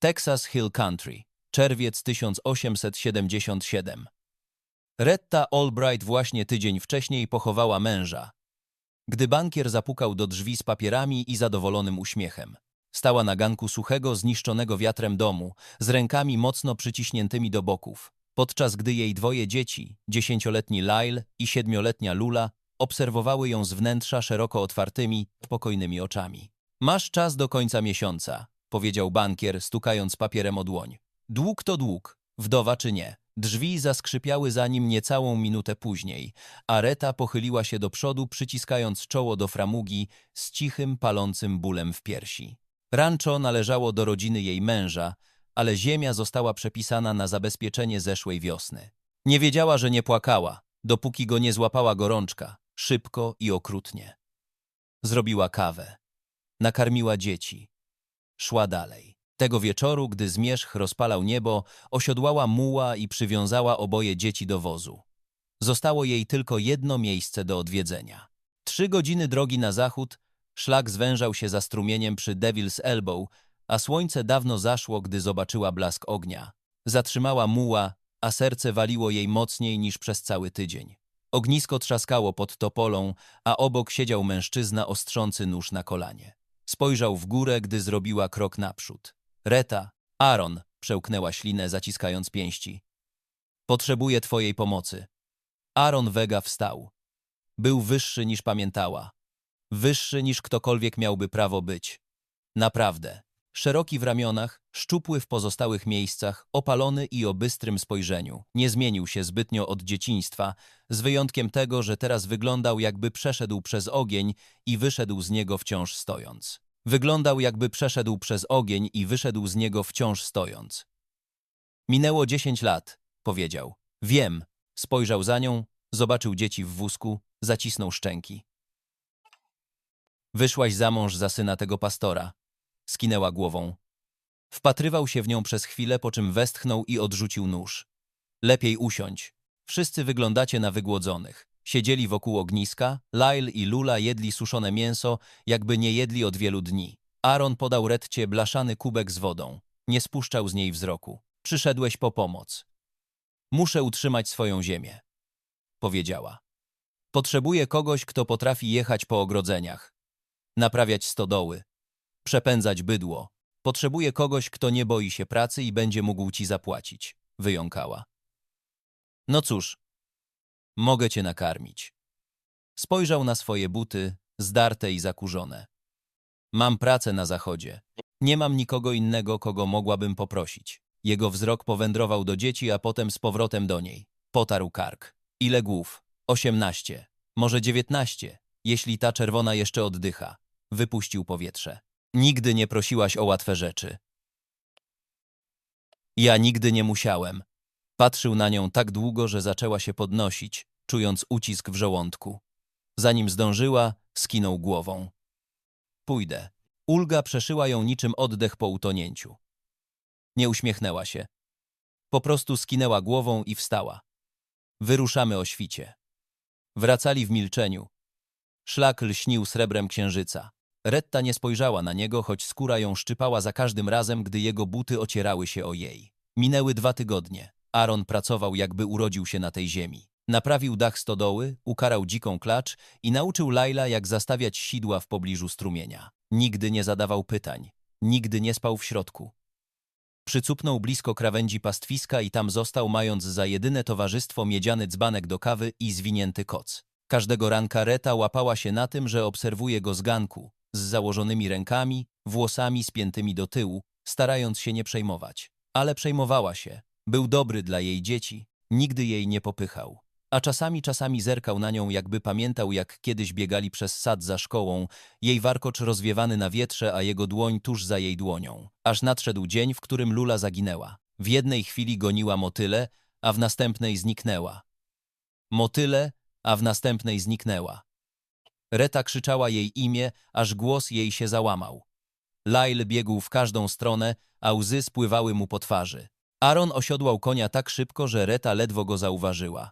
Texas Hill Country, czerwiec 1877. Retta Albright właśnie tydzień wcześniej pochowała męża. Gdy bankier zapukał do drzwi z papierami i zadowolonym uśmiechem. Stała na ganku suchego, zniszczonego wiatrem domu, z rękami mocno przyciśniętymi do boków, podczas gdy jej dwoje dzieci, dziesięcioletni Lyle i siedmioletnia Lula, obserwowały ją z wnętrza szeroko otwartymi, spokojnymi oczami. Masz czas do końca miesiąca, powiedział bankier, stukając papierem o dłoń. Dług to dług, wdowa czy nie. Drzwi zaskrzypiały za nim niecałą minutę później, a Reta pochyliła się do przodu, przyciskając czoło do framugi z cichym, palącym bólem w piersi. Rancho należało do rodziny jej męża, ale ziemia została przepisana na zabezpieczenie zeszłej wiosny. Nie wiedziała, że nie płakała, dopóki go nie złapała gorączka, szybko i okrutnie. Zrobiła kawę. Nakarmiła dzieci. Szła dalej. Tego wieczoru, gdy zmierzch rozpalał niebo, osiodłała muła i przywiązała oboje dzieci do wozu. Zostało jej tylko jedno miejsce do odwiedzenia. Trzy godziny drogi na zachód, szlak zwężał się za strumieniem przy Devil's Elbow, a słońce dawno zaszło, gdy zobaczyła blask ognia. Zatrzymała muła, a serce waliło jej mocniej niż przez cały tydzień. Ognisko trzaskało pod topolą, a obok siedział mężczyzna ostrzący nóż na kolanie. Spojrzał w górę, gdy zrobiła krok naprzód. Reta, Aaron, przełknęła ślinę, zaciskając pięści. Potrzebuję twojej pomocy. Aaron Vega wstał. Był wyższy niż pamiętała. Wyższy niż ktokolwiek miałby prawo być. Naprawdę. Szeroki w ramionach, szczupły w pozostałych miejscach, opalony i o bystrym spojrzeniu. Nie zmienił się zbytnio od dzieciństwa, z wyjątkiem tego, że teraz wyglądał jakby przeszedł przez ogień i wyszedł z niego wciąż stojąc. Wyglądał jakby przeszedł przez ogień i wyszedł z niego wciąż stojąc. Minęło dziesięć lat, powiedział. Wiem. Spojrzał za nią, zobaczył dzieci w wózku, zacisnął szczęki. Wyszłaś za mąż za syna tego pastora. Skinęła głową. Wpatrywał się w nią przez chwilę, po czym westchnął i odrzucił nóż. Lepiej usiądź. Wszyscy wyglądacie na wygłodzonych. Siedzieli wokół ogniska, Lyle i Lula jedli suszone mięso, jakby nie jedli od wielu dni. Aaron podał Retcie blaszany kubek z wodą. Nie spuszczał z niej wzroku. Przyszedłeś po pomoc. Muszę utrzymać swoją ziemię, powiedziała. Potrzebuję kogoś, kto potrafi jechać po ogrodzeniach, naprawiać stodoły, przepędzać bydło. Potrzebuję kogoś, kto nie boi się pracy i będzie mógł ci zapłacić, wyjąkała. No cóż, mogę cię nakarmić. Spojrzał na swoje buty, zdarte i zakurzone. Mam pracę na zachodzie. Nie mam nikogo innego, kogo mogłabym poprosić. Jego wzrok powędrował do dzieci, a potem z powrotem do niej. Potarł kark. Ile głów? Osiemnaście. Może dziewiętnaście, jeśli ta czerwona jeszcze oddycha. Wypuścił powietrze. Nigdy nie prosiłaś o łatwe rzeczy. Ja nigdy nie musiałem. Patrzył na nią tak długo, że zaczęła się podnosić, czując ucisk w żołądku. Zanim zdążyła, skinął głową. Pójdę. Ulga przeszyła ją niczym oddech po utonięciu. Nie uśmiechnęła się. Po prostu skinęła głową i wstała. Wyruszamy o świcie. Wracali w milczeniu. Szlak lśnił srebrem księżyca. Retta nie spojrzała na niego, choć skóra ją szczypała za każdym razem, gdy jego buty ocierały się o jej. Minęły dwa tygodnie. Aaron pracował, jakby urodził się na tej ziemi. Naprawił dach stodoły, ukarał dziką klacz i nauczył Laila, jak zastawiać sidła w pobliżu strumienia. Nigdy nie zadawał pytań. Nigdy nie spał w środku. Przycupnął blisko krawędzi pastwiska i tam został, mając za jedyne towarzystwo miedziany dzbanek do kawy i zwinięty koc. Każdego ranka Reta łapała się na tym, że obserwuje go z ganku, z założonymi rękami, włosami spiętymi do tyłu, starając się nie przejmować. Ale przejmowała się. Był dobry dla jej dzieci, nigdy jej nie popychał. A czasami, czasami zerkał na nią, jakby pamiętał, jak kiedyś biegali przez sad za szkołą, jej warkocz rozwiewany na wietrze, a jego dłoń tuż za jej dłonią. Aż nadszedł dzień, w którym Lula zaginęła. W jednej chwili goniła motyle, a w następnej zniknęła. Motyle, a w następnej zniknęła. Reta krzyczała jej imię, aż głos jej się załamał. Lyle biegł w każdą stronę, a łzy spływały mu po twarzy. Aaron osiodłał konia tak szybko, że Reta ledwo go zauważyła.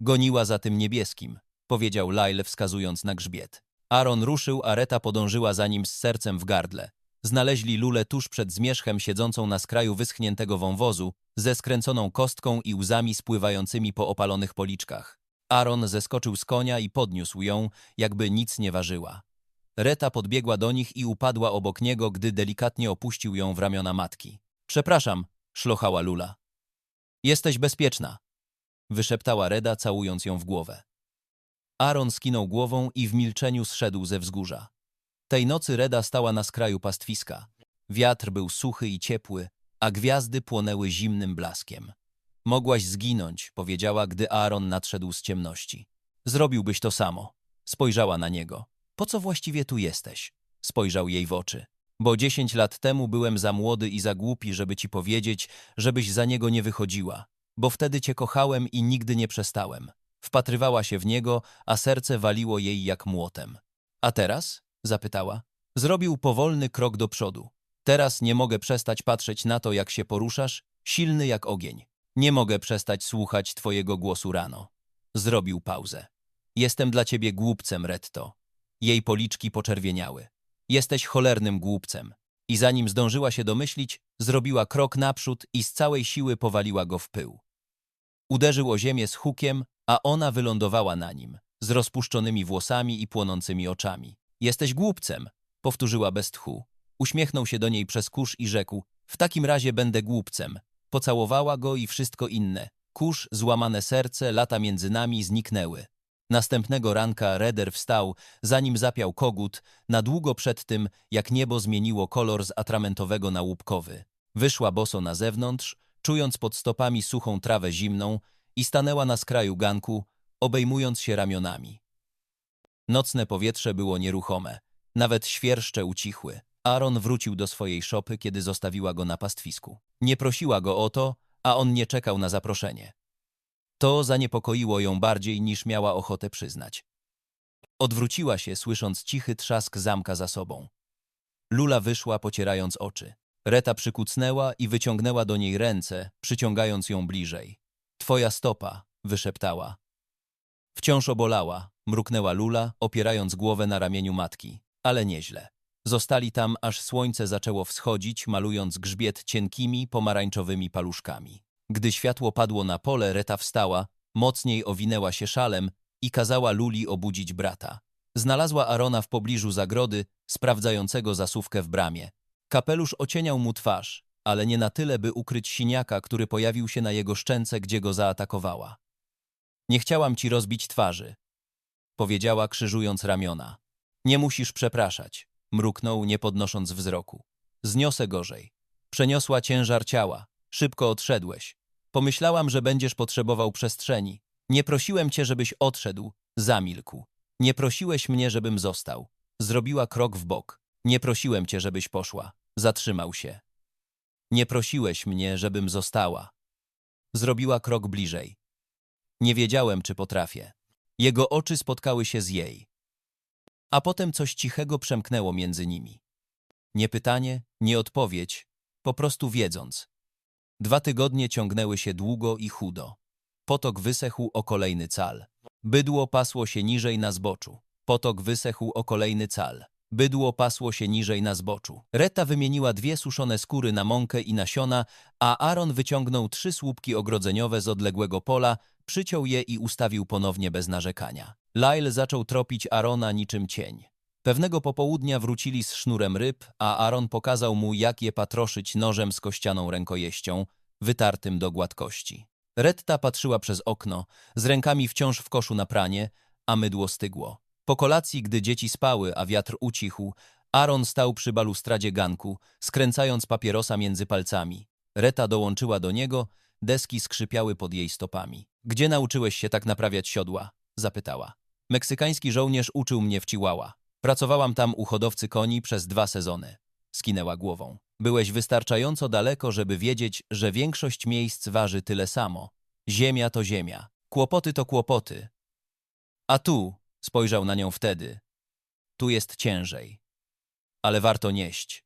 Goniła za tym niebieskim, powiedział Lyle wskazując na grzbiet. Aaron ruszył, a Reta podążyła za nim z sercem w gardle. znaleźli Lulę tuż przed zmierzchem siedzącą na skraju wyschniętego wąwozu, ze skręconą kostką i łzami spływającymi po opalonych policzkach. Aaron zeskoczył z konia i podniósł ją, jakby nic nie ważyła. Reta podbiegła do nich i upadła obok niego, gdy delikatnie opuścił ją w ramiona matki. Przepraszam, szlochała Lula. Jesteś bezpieczna, wyszeptała Reda, całując ją w głowę. Aaron skinął głową i w milczeniu zszedł ze wzgórza. Tej nocy Reda stała na skraju pastwiska. Wiatr był suchy i ciepły, a gwiazdy płonęły zimnym blaskiem. Mogłaś zginąć, powiedziała, gdy Aaron nadszedł z ciemności. Zrobiłbyś to samo. Spojrzała na niego. Po co właściwie tu jesteś? Spojrzał jej w oczy. Bo dziesięć lat temu byłem za młody i za głupi, żeby ci powiedzieć, żebyś za niego nie wychodziła. Bo wtedy cię kochałem i nigdy nie przestałem. Wpatrywała się w niego, a serce waliło jej jak młotem. A teraz? zapytała. Zrobił powolny krok do przodu. Teraz nie mogę przestać patrzeć na to, jak się poruszasz, silny jak ogień. Nie mogę przestać słuchać twojego głosu rano. Zrobił pauzę. Jestem dla ciebie głupcem, Retto. Jej policzki poczerwieniały. Jesteś cholernym głupcem. I zanim zdążyła się domyślić, zrobiła krok naprzód i z całej siły powaliła go w pył. Uderzył o ziemię z hukiem, a ona wylądowała na nim, z rozpuszczonymi włosami i płonącymi oczami. Jesteś głupcem, powtórzyła bez tchu. Uśmiechnął się do niej przez kurz i rzekł, w takim razie będę głupcem. Pocałowała go i wszystko inne. Kurz, złamane serce, lata między nami zniknęły. Następnego ranka Reder wstał, zanim zapiał kogut, na długo przed tym, jak niebo zmieniło kolor z atramentowego na łupkowy. Wyszła boso na zewnątrz, czując pod stopami suchą trawę zimną i stanęła na skraju ganku, obejmując się ramionami. Nocne powietrze było nieruchome, nawet świerszcze ucichły. Aaron wrócił do swojej szopy, kiedy zostawiła go na pastwisku. Nie prosiła go o to, a on nie czekał na zaproszenie. To zaniepokoiło ją bardziej niż miała ochotę przyznać. Odwróciła się, słysząc cichy trzask zamka za sobą. Lula wyszła, pocierając oczy. Reta przykucnęła i wyciągnęła do niej ręce, przyciągając ją bliżej. Twoja stopa, wyszeptała. Wciąż obolała, mruknęła Lula, opierając głowę na ramieniu matki. Ale nieźle. Zostali tam, aż słońce zaczęło wschodzić, malując grzbiet cienkimi, pomarańczowymi paluszkami. Gdy światło padło na pole, Reta wstała, mocniej owinęła się szalem i kazała Luli obudzić brata. Znalazła Arona w pobliżu zagrody, sprawdzającego zasówkę w bramie. Kapelusz ocieniał mu twarz, ale nie na tyle, by ukryć siniaka, który pojawił się na jego szczęce, gdzie go zaatakowała. Nie chciałam ci rozbić twarzy, powiedziała, krzyżując ramiona. Nie musisz przepraszać, mruknął, nie podnosząc wzroku. Zniosę gorzej. Przeniosła ciężar ciała. Szybko odszedłeś. Pomyślałam, że będziesz potrzebował przestrzeni. Nie prosiłem cię, żebyś odszedł. Zamilkł. Nie prosiłeś mnie, żebym został. Zrobiła krok w bok. Nie prosiłem cię, żebyś poszła. Zatrzymał się. Nie prosiłeś mnie, żebym została. Zrobiła krok bliżej. Nie wiedziałem, czy potrafię. Jego oczy spotkały się z jej. A potem coś cichego przemknęło między nimi. Nie pytanie, nie odpowiedź, po prostu wiedząc. Dwa tygodnie ciągnęły się długo i chudo. Potok wysechł o kolejny cal. Bydło pasło się niżej na zboczu. Potok wysechł o kolejny cal. Bydło pasło się niżej na zboczu. Reta wymieniła dwie suszone skóry na mąkę i nasiona, a Aaron wyciągnął trzy słupki ogrodzeniowe z odległego pola, przyciął je i ustawił ponownie bez narzekania. Lyle zaczął tropić Arona niczym cień. Pewnego popołudnia wrócili z sznurem ryb, a Aaron pokazał mu, jak je patroszyć nożem z kościaną rękojeścią, wytartym do gładkości. Retta patrzyła przez okno, z rękami wciąż w koszu na pranie, a mydło stygło. Po kolacji, gdy dzieci spały, a wiatr ucichł, Aaron stał przy balustradzie ganku, skręcając papierosa między palcami. Reta dołączyła do niego, deski skrzypiały pod jej stopami. Gdzie nauczyłeś się tak naprawiać siodła? zapytała. Meksykański żołnierz uczył mnie w Chihuahua. Pracowałam tam u hodowcy koni przez dwa sezony. Skinęła głową. Byłeś wystarczająco daleko, żeby wiedzieć, że większość miejsc waży tyle samo. Ziemia to ziemia. Kłopoty to kłopoty. A tu, spojrzał na nią wtedy, tu jest ciężej. Ale warto nieść.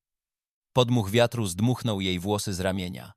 Podmuch wiatru zdmuchnął jej włosy z ramienia.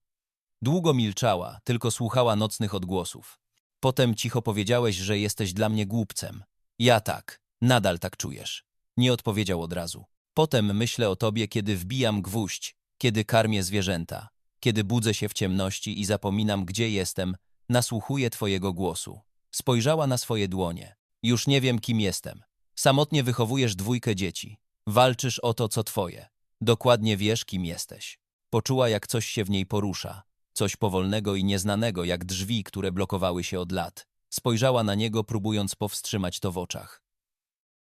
Długo milczała, tylko słuchała nocnych odgłosów. Potem cicho powiedziałeś, że jesteś dla mnie głupcem. Ja tak, nadal tak czujesz. Nie odpowiedział od razu. Potem myślę o tobie, kiedy wbijam gwóźdź, kiedy karmię zwierzęta, kiedy budzę się w ciemności i zapominam, gdzie jestem, nasłuchuję twojego głosu. Spojrzała na swoje dłonie. Już nie wiem, kim jestem. Samotnie wychowujesz dwójkę dzieci. Walczysz o to, co twoje. Dokładnie wiesz, kim jesteś. Poczuła, jak coś się w niej porusza. Coś powolnego i nieznanego, jak drzwi, które blokowały się od lat. Spojrzała na niego, próbując powstrzymać to w oczach.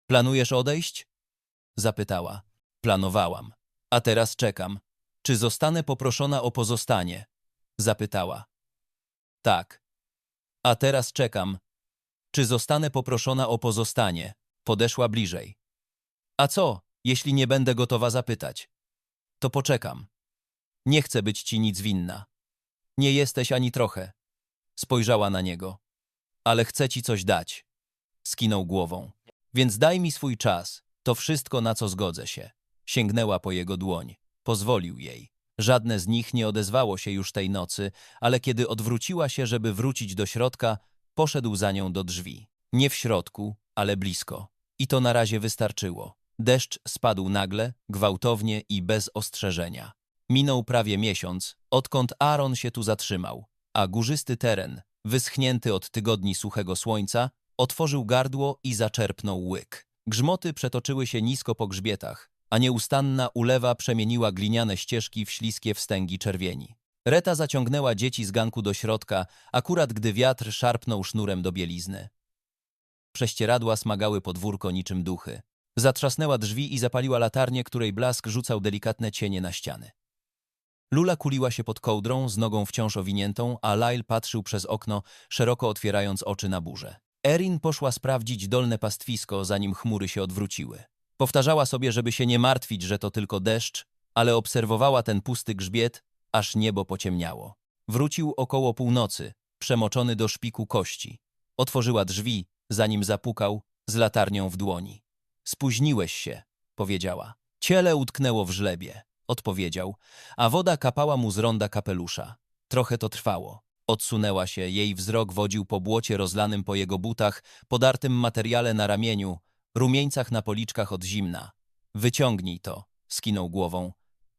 Planujesz odejść? Zapytała. Planowałam. A teraz czekam. Czy zostanę poproszona o pozostanie? Zapytała. Tak. A teraz czekam. Czy zostanę poproszona o pozostanie? Podeszła bliżej. A co, jeśli nie będę gotowa zapytać? To poczekam. Nie chcę być ci nic winna. Nie jesteś ani trochę. Spojrzała na niego. Ale chcę ci coś dać. Skinął głową. Więc daj mi swój czas. To wszystko, na co zgodzę się. Sięgnęła po jego dłoń. Pozwolił jej. Żadne z nich nie odezwało się już tej nocy, ale kiedy odwróciła się, żeby wrócić do środka, poszedł za nią do drzwi. Nie w środku, ale blisko. I to na razie wystarczyło. Deszcz spadł nagle, gwałtownie i bez ostrzeżenia. Minął prawie miesiąc, odkąd Aaron się tu zatrzymał, a górzysty teren, wyschnięty od tygodni suchego słońca, otworzył gardło i zaczerpnął łyk. Grzmoty przetoczyły się nisko po grzbietach, a nieustanna ulewa przemieniła gliniane ścieżki w śliskie wstęgi czerwieni. Reta zaciągnęła dzieci z ganku do środka, akurat gdy wiatr szarpnął sznurem do bielizny. Prześcieradła smagały podwórko niczym duchy. Zatrzasnęła drzwi i zapaliła latarnię, której blask rzucał delikatne cienie na ściany. Lula kuliła się pod kołdrą, z nogą wciąż owiniętą, a Lyle patrzył przez okno, szeroko otwierając oczy na burzę. Erin poszła sprawdzić dolne pastwisko, zanim chmury się odwróciły. Powtarzała sobie, żeby się nie martwić, że to tylko deszcz, ale obserwowała ten pusty grzbiet, aż niebo pociemniało. Wrócił około północy, przemoczony do szpiku kości. Otworzyła drzwi, zanim zapukał, z latarnią w dłoni. Spóźniłeś się, powiedziała. Ciele utknęło w żlebie, odpowiedział, a woda kapała mu z ronda kapelusza. Trochę to trwało. Odsunęła się, jej wzrok wodził po błocie rozlanym po jego butach, podartym materiale na ramieniu, rumieńcach na policzkach od zimna. Wyciągnij to, skinął głową.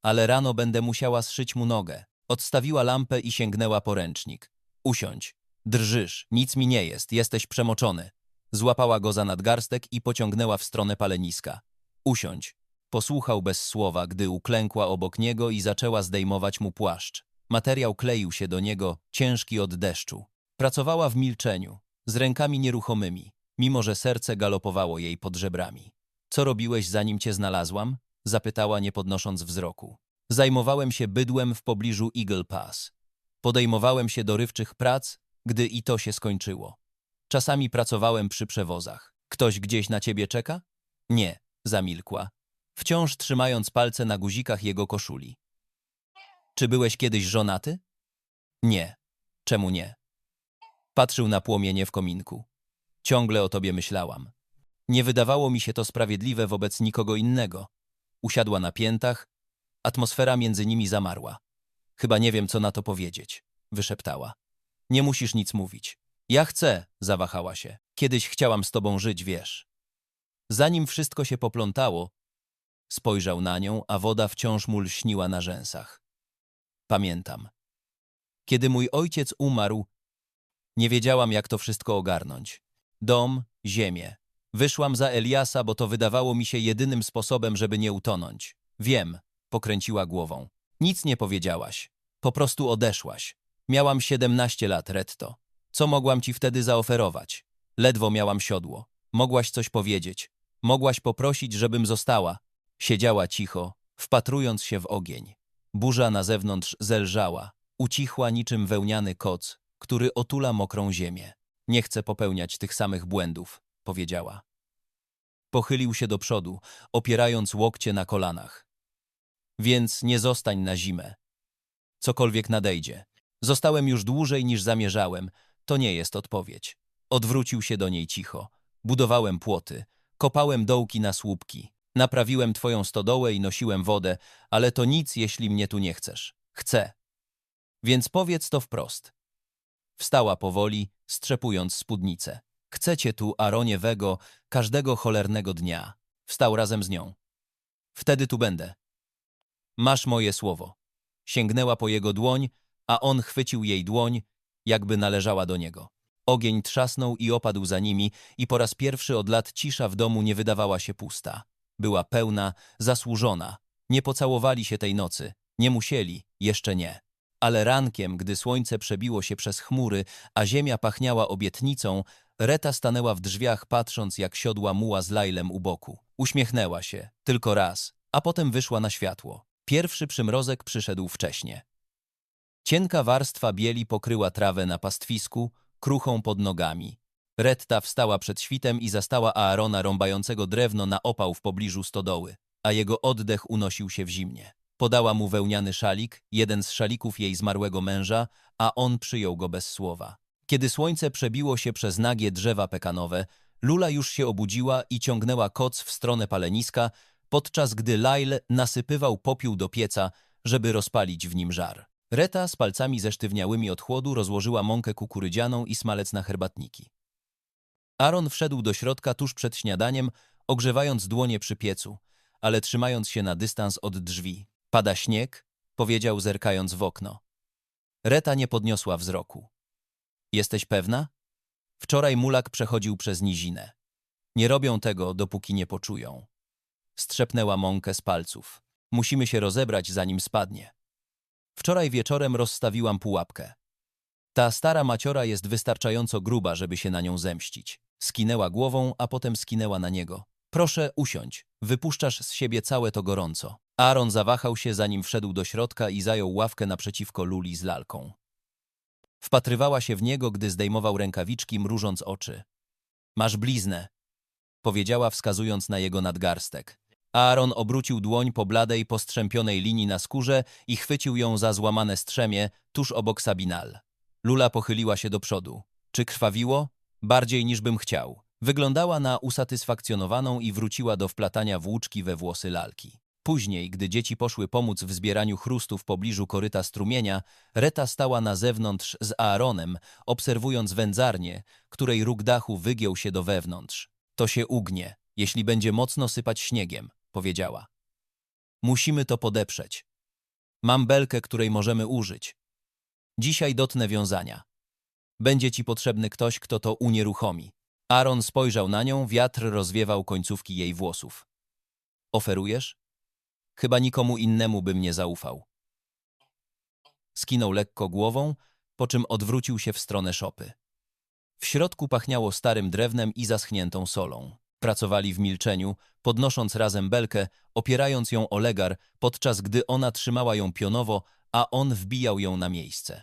Ale rano będę musiała zszyć mu nogę. Odstawiła lampę i sięgnęła po ręcznik. Usiądź. Drżysz, nic mi nie jest, jesteś przemoczony. Złapała go za nadgarstek i pociągnęła w stronę paleniska. Usiądź. Posłuchał bez słowa, gdy uklękła obok niego i zaczęła zdejmować mu płaszcz. Materiał kleił się do niego, ciężki od deszczu. Pracowała w milczeniu, z rękami nieruchomymi, mimo że serce galopowało jej pod żebrami. Co robiłeś, zanim cię znalazłam? Zapytała, nie podnosząc wzroku. Zajmowałem się bydłem w pobliżu Eagle Pass. Podejmowałem się dorywczych prac, gdy i to się skończyło. Czasami pracowałem przy przewozach. Ktoś gdzieś na ciebie czeka? Nie, zamilkła, wciąż trzymając palce na guzikach jego koszuli. Czy byłeś kiedyś żonaty? Nie. Czemu nie? Patrzył na płomienie w kominku. Ciągle o tobie myślałam. Nie wydawało mi się to sprawiedliwe wobec nikogo innego. Usiadła na piętach, atmosfera między nimi zamarła. Chyba nie wiem, co na to powiedzieć, wyszeptała. Nie musisz nic mówić. Ja chcę, zawahała się. Kiedyś chciałam z tobą żyć, wiesz. Zanim wszystko się poplątało, spojrzał na nią, a woda wciąż mu lśniła na rzęsach. Pamiętam. Kiedy mój ojciec umarł, nie wiedziałam, jak to wszystko ogarnąć. Dom, ziemię. Wyszłam za Eliasa, bo to wydawało mi się jedynym sposobem, żeby nie utonąć. Wiem, pokręciła głową. Nic nie powiedziałaś. Po prostu odeszłaś. Miałam 17 lat, Retto. Co mogłam ci wtedy zaoferować? Ledwo miałam siodło. Mogłaś coś powiedzieć. Mogłaś poprosić, żebym została. Siedziała cicho, wpatrując się w ogień. Burza na zewnątrz zelżała. Ucichła niczym wełniany koc, który otula mokrą ziemię. Nie chcę popełniać tych samych błędów, powiedziała. Pochylił się do przodu, opierając łokcie na kolanach. Więc nie zostań na zimę. Cokolwiek nadejdzie. Zostałem już dłużej niż zamierzałem. To nie jest odpowiedź. Odwrócił się do niej cicho. Budowałem płoty. Kopałem dołki na słupki. Naprawiłem twoją stodołę i nosiłem wodę, ale to nic, jeśli mnie tu nie chcesz. Chcę. Więc powiedz to wprost. Wstała powoli, strzepując spódnicę. Chcecie tu, Aronie Wego, każdego cholernego dnia. Wstał razem z nią. Wtedy tu będę. Masz moje słowo. Sięgnęła po jego dłoń, a on chwycił jej dłoń, jakby należała do niego. Ogień trzasnął i opadł za nimi i po raz pierwszy od lat cisza w domu nie wydawała się pusta. Była pełna, zasłużona. Nie pocałowali się tej nocy. Nie musieli, jeszcze nie. Ale rankiem, gdy słońce przebiło się przez chmury, a ziemia pachniała obietnicą, Reta stanęła w drzwiach, patrząc jak siodła muła z Lajlem u boku. Uśmiechnęła się, tylko raz, a potem wyszła na światło. Pierwszy przymrozek przyszedł wcześnie. Cienka warstwa bieli pokryła trawę na pastwisku, kruchą pod nogami. Retta wstała przed świtem i zastała Aarona rąbającego drewno na opał w pobliżu stodoły, a jego oddech unosił się w zimnie. Podała mu wełniany szalik, jeden z szalików jej zmarłego męża, a on przyjął go bez słowa. Kiedy słońce przebiło się przez nagie drzewa pekanowe, Lula już się obudziła i ciągnęła koc w stronę paleniska, podczas gdy Lail nasypywał popiół do pieca, żeby rozpalić w nim żar. Reta z palcami zesztywniałymi od chłodu rozłożyła mąkę kukurydzianą i smalec na herbatniki. Aaron wszedł do środka tuż przed śniadaniem, ogrzewając dłonie przy piecu, ale trzymając się na dystans od drzwi. Pada śnieg, powiedział zerkając w okno. Reta nie podniosła wzroku. Jesteś pewna? Wczoraj mulak przechodził przez nizinę. Nie robią tego, dopóki nie poczują. Strzepnęła mąkę z palców. Musimy się rozebrać, zanim spadnie. Wczoraj wieczorem rozstawiłam pułapkę. Ta stara maciora jest wystarczająco gruba, żeby się na nią zemścić. Skinęła głową, a potem skinęła na niego. Proszę, usiądź. Wypuszczasz z siebie całe to gorąco. Aaron zawahał się, zanim wszedł do środka i zajął ławkę naprzeciwko Luli z lalką. Wpatrywała się w niego, gdy zdejmował rękawiczki, mrużąc oczy. Masz bliznę, powiedziała, wskazując na jego nadgarstek. Aaron obrócił dłoń po bladej, postrzępionej linii na skórze i chwycił ją za złamane strzemie tuż obok Sabinal. Lula pochyliła się do przodu. Czy krwawiło? Bardziej niż bym chciał. Wyglądała na usatysfakcjonowaną i wróciła do wplatania włóczki we włosy lalki. Później, gdy dzieci poszły pomóc w zbieraniu chrustu w pobliżu koryta strumienia, Reta stała na zewnątrz z Aaronem, obserwując wędzarnię, której róg dachu wygiął się do wewnątrz. To się ugnie, jeśli będzie mocno sypać śniegiem, powiedziała. Musimy to podeprzeć. Mam belkę, której możemy użyć. Dzisiaj dotnę wiązania. Będzie ci potrzebny ktoś, kto to unieruchomi. Aaron spojrzał na nią, wiatr rozwiewał końcówki jej włosów. Oferujesz? Chyba nikomu innemu bym nie zaufał. Skinął lekko głową, po czym odwrócił się w stronę szopy. W środku pachniało starym drewnem i zaschniętą solą. Pracowali w milczeniu, podnosząc razem belkę, opierając ją o legar, podczas gdy ona trzymała ją pionowo, a on wbijał ją na miejsce.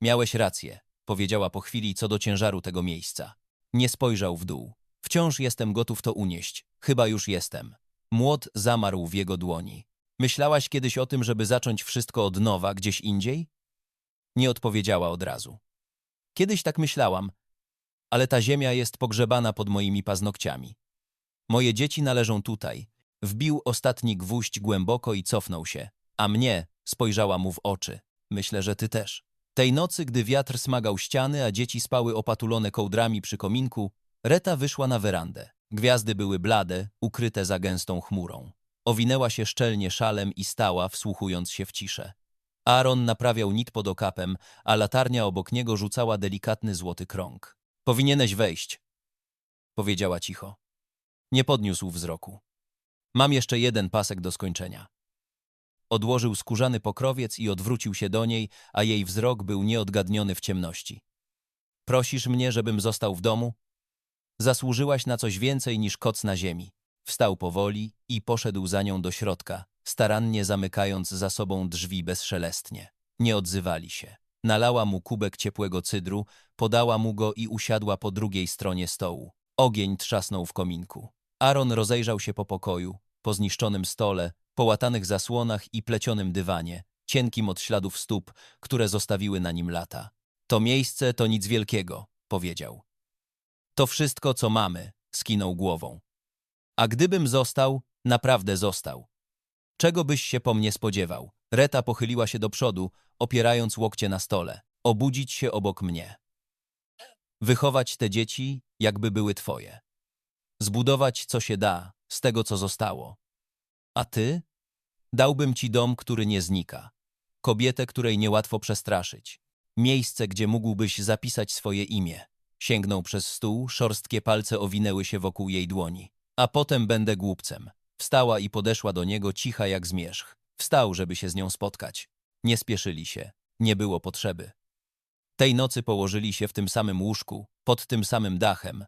Miałeś rację, powiedziała po chwili co do ciężaru tego miejsca. Nie spojrzał w dół. Wciąż jestem gotów to unieść. Chyba już jestem. Młot zamarł w jego dłoni. Myślałaś kiedyś o tym, żeby zacząć wszystko od nowa, gdzieś indziej? Nie odpowiedziała od razu. Kiedyś tak myślałam, ale ta ziemia jest pogrzebana pod moimi paznokciami. Moje dzieci należą tutaj. Wbił ostatni gwóźdź głęboko i cofnął się. A mnie spojrzała mu w oczy. Myślę, że ty też. Tej nocy, gdy wiatr smagał ściany, a dzieci spały opatulone kołdrami przy kominku, Reta wyszła na werandę. Gwiazdy były blade, ukryte za gęstą chmurą. Owinęła się szczelnie szalem i stała, wsłuchując się w ciszę. Aaron naprawiał nit pod okapem, a latarnia obok niego rzucała delikatny złoty krąg. Powinieneś wejść, powiedziała cicho. Nie podniósł wzroku. Mam jeszcze jeden pasek do skończenia. Odłożył skórzany pokrowiec i odwrócił się do niej, a jej wzrok był nieodgadniony w ciemności. Prosisz mnie, żebym został w domu? Zasłużyłaś na coś więcej niż koc na ziemi. Wstał powoli i poszedł za nią do środka, starannie zamykając za sobą drzwi bezszelestnie. Nie odzywali się. Nalała mu kubek ciepłego cydru, podała mu go i usiadła po drugiej stronie stołu. Ogień trzasnął w kominku. Aaron rozejrzał się po pokoju, po zniszczonym stole, połatanych zasłonach i plecionym dywanie, cienkim od śladów stóp, które zostawiły na nim lata. To miejsce to nic wielkiego, powiedział. To wszystko, co mamy, skinął głową. A gdybym został, naprawdę został. Czego byś się po mnie spodziewał? Reta pochyliła się do przodu, opierając łokcie na stole. Obudzić się obok mnie. Wychować te dzieci, jakby były twoje. Zbudować, co się da, z tego, co zostało. A ty? Dałbym ci dom, który nie znika. Kobietę, której niełatwo przestraszyć. Miejsce, gdzie mógłbyś zapisać swoje imię. Sięgnął przez stół, szorstkie palce owinęły się wokół jej dłoni. A potem będę głupcem. Wstała i podeszła do niego cicha jak zmierzch. Wstał, żeby się z nią spotkać. Nie spieszyli się. Nie było potrzeby. Tej nocy położyli się w tym samym łóżku, pod tym samym dachem,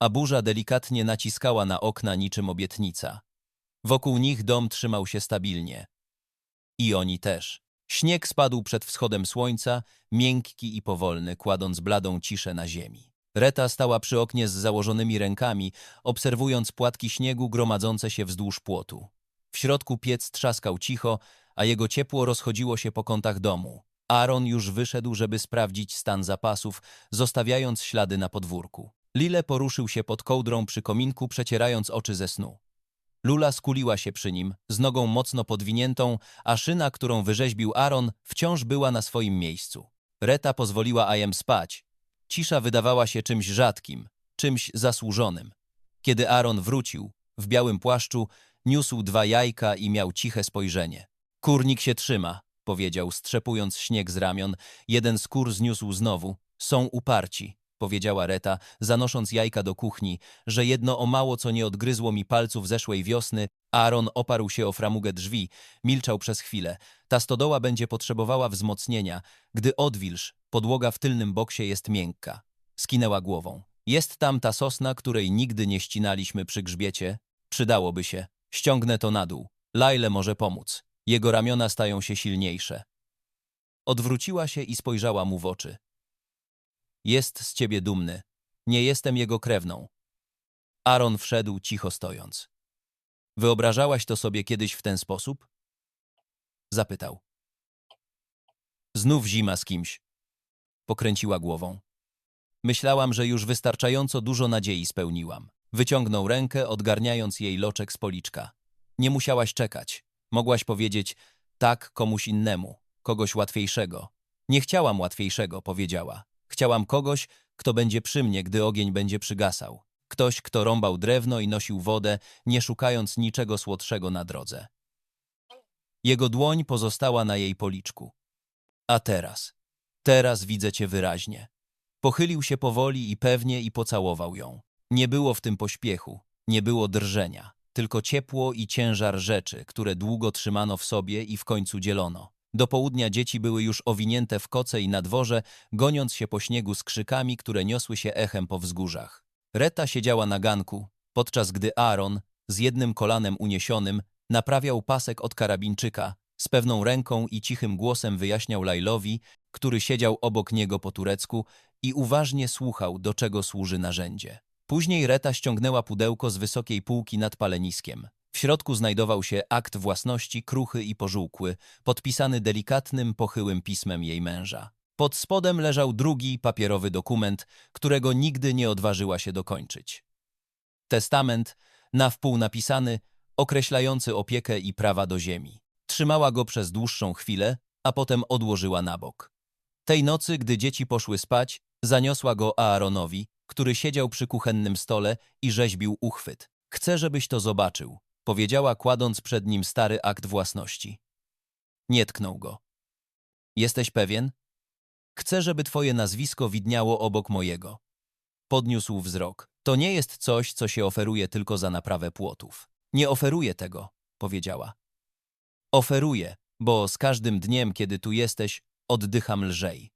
a burza delikatnie naciskała na okna niczym obietnica. Wokół nich dom trzymał się stabilnie. I oni też. Śnieg spadł przed wschodem słońca, miękki i powolny, kładąc bladą ciszę na ziemi. Reta stała przy oknie z założonymi rękami, obserwując płatki śniegu gromadzące się wzdłuż płotu. W środku piec trzaskał cicho, a jego ciepło rozchodziło się po kątach domu. Aaron już wyszedł, żeby sprawdzić stan zapasów, zostawiając ślady na podwórku. Lile poruszył się pod kołdrą przy kominku, przecierając oczy ze snu. Lula skuliła się przy nim, z nogą mocno podwiniętą, a szyna, którą wyrzeźbił Aaron, wciąż była na swoim miejscu. Reta pozwoliła Ajem spać. Cisza wydawała się czymś rzadkim, czymś zasłużonym. Kiedy Aaron wrócił, w białym płaszczu, niósł dwa jajka i miał ciche spojrzenie. Kurnik się trzyma, powiedział, strzepując śnieg z ramion. Jeden skór zniósł znowu. Są uparci, powiedziała Reta, zanosząc jajka do kuchni, że jedno o mało co nie odgryzło mi palców zeszłej wiosny. Aaron oparł się o framugę drzwi, milczał przez chwilę. Ta stodoła będzie potrzebowała wzmocnienia. Gdy odwilż, podłoga w tylnym boksie jest miękka. Skinęła głową. Jest tam ta sosna, której nigdy nie ścinaliśmy przy grzbiecie. Przydałoby się. Ściągnę to na dół. Lyle może pomóc. Jego ramiona stają się silniejsze. Odwróciła się i spojrzała mu w oczy. Jest z ciebie dumny. Nie jestem jego krewną. Aaron wszedł cicho stojąc. Wyobrażałaś to sobie kiedyś w ten sposób? Zapytał. Znów zima z kimś. Pokręciła głową. Myślałam, że już wystarczająco dużo nadziei spełniłam. Wyciągnął rękę, odgarniając jej loczek z policzka. Nie musiałaś czekać. Mogłaś powiedzieć tak komuś innemu, kogoś łatwiejszego. Nie chciałam łatwiejszego, powiedziała. Chciałam kogoś, kto będzie przy mnie, gdy ogień będzie przygasał. Ktoś, kto rąbał drewno i nosił wodę, nie szukając niczego słodszego na drodze. Jego dłoń pozostała na jej policzku. A teraz, teraz widzę cię wyraźnie. Pochylił się powoli i pewnie i pocałował ją. Nie było w tym pośpiechu, nie było drżenia, tylko ciepło i ciężar rzeczy, które długo trzymano w sobie i w końcu dzielono. Do południa dzieci były już owinięte w koce i na dworze, goniąc się po śniegu z krzykami, które niosły się echem po wzgórzach. Reta siedziała na ganku, podczas gdy Aaron, z jednym kolanem uniesionym, naprawiał pasek od karabinczyka, z pewną ręką i cichym głosem wyjaśniał Lajlowi, który siedział obok niego po turecku i uważnie słuchał, do czego służy narzędzie. Później Reta ściągnęła pudełko z wysokiej półki nad paleniskiem. W środku znajdował się akt własności kruchy i pożółkły, podpisany delikatnym, pochyłym pismem jej męża. Pod spodem leżał drugi papierowy dokument, którego nigdy nie odważyła się dokończyć. Testament, na wpół napisany, określający opiekę i prawa do ziemi. Trzymała go przez dłuższą chwilę, a potem odłożyła na bok. Tej nocy, gdy dzieci poszły spać, zaniosła go Aaronowi, który siedział przy kuchennym stole i rzeźbił uchwyt. Chcę, żebyś to zobaczył, powiedziała, kładąc przed nim stary akt własności. Nie tknął go. Jesteś pewien? Chcę, żeby twoje nazwisko widniało obok mojego. Podniósł wzrok. To nie jest coś, co się oferuje tylko za naprawę płotów. Nie oferuję tego, powiedziała. Oferuję, bo z każdym dniem, kiedy tu jesteś, oddycham lżej.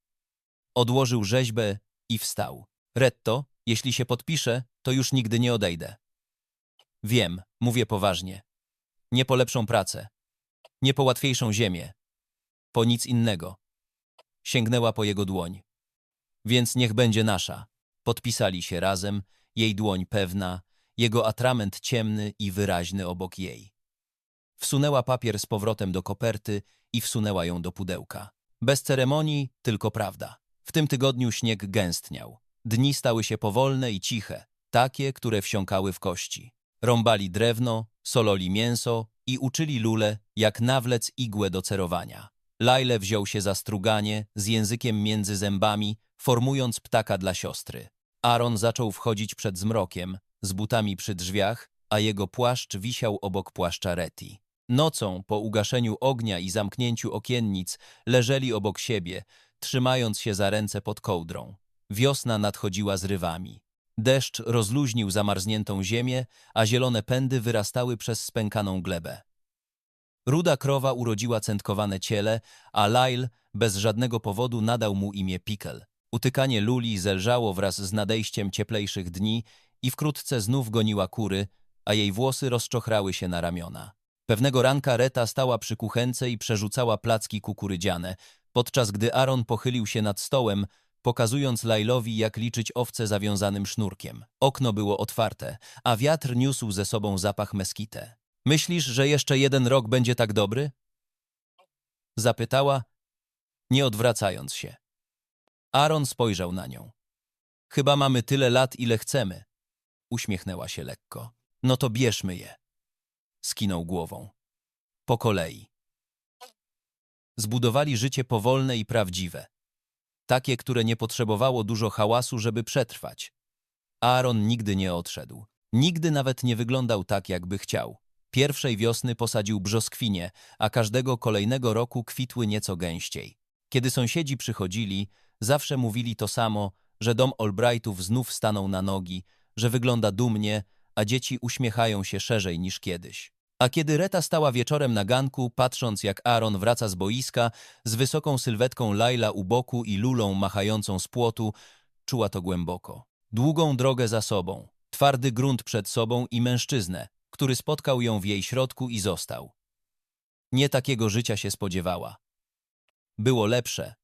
Odłożył rzeźbę i wstał. Retto, jeśli się podpiszę, to już nigdy nie odejdę. Wiem, mówię poważnie. Nie po lepszą pracę. Nie po łatwiejszą ziemię. Po nic innego. Sięgnęła po jego dłoń. Więc niech będzie nasza. Podpisali się razem, jej dłoń pewna, jego atrament ciemny i wyraźny obok jej. Wsunęła papier z powrotem do koperty i wsunęła ją do pudełka. Bez ceremonii, tylko prawda. W tym tygodniu śnieg gęstniał. Dni stały się powolne i ciche, takie, które wsiąkały w kości. Rąbali drewno, sololi mięso i uczyli lule, jak nawlec igłę do cerowania. Lajle wziął się za struganie, z językiem między zębami, formując ptaka dla siostry. Aaron zaczął wchodzić przed zmrokiem, z butami przy drzwiach, a jego płaszcz wisiał obok płaszcza Reti. Nocą, po ugaszeniu ognia i zamknięciu okiennic, leżeli obok siebie, trzymając się za ręce pod kołdrą. Wiosna nadchodziła z rywami. Deszcz rozluźnił zamarzniętą ziemię, a zielone pędy wyrastały przez spękaną glebę. Ruda krowa urodziła centkowane ciele, a Lyle bez żadnego powodu nadał mu imię Pickle. Utykanie Luli zelżało wraz z nadejściem cieplejszych dni i wkrótce znów goniła kury, a jej włosy rozczochrały się na ramiona. Pewnego ranka Reta stała przy kuchence i przerzucała placki kukurydziane, podczas gdy Aaron pochylił się nad stołem, pokazując Lailowi, jak liczyć owce zawiązanym sznurkiem. Okno było otwarte, a wiatr niósł ze sobą zapach meskite. Myślisz, że jeszcze jeden rok będzie tak dobry? Zapytała, nie odwracając się. Aaron spojrzał na nią. Chyba mamy tyle lat, ile chcemy. Uśmiechnęła się lekko. No to bierzmy je. Skinął głową. Po kolei. Zbudowali życie powolne i prawdziwe. Takie, które nie potrzebowało dużo hałasu, żeby przetrwać. Aaron nigdy nie odszedł. Nigdy nawet nie wyglądał tak, jakby chciał. Pierwszej wiosny posadził brzoskwinie, a każdego kolejnego roku kwitły nieco gęściej. Kiedy sąsiedzi przychodzili, zawsze mówili to samo, że dom Albrightów znów stanął na nogi, że wygląda dumnie, a dzieci uśmiechają się szerzej niż kiedyś. A kiedy Reta stała wieczorem na ganku, patrząc jak Aaron wraca z boiska, z wysoką sylwetką Laila u boku i lulą machającą z płotu, czuła to głęboko. Długą drogę za sobą, twardy grunt przed sobą i mężczyznę, który spotkał ją w jej środku i został. Nie takiego życia się spodziewała. Było lepsze,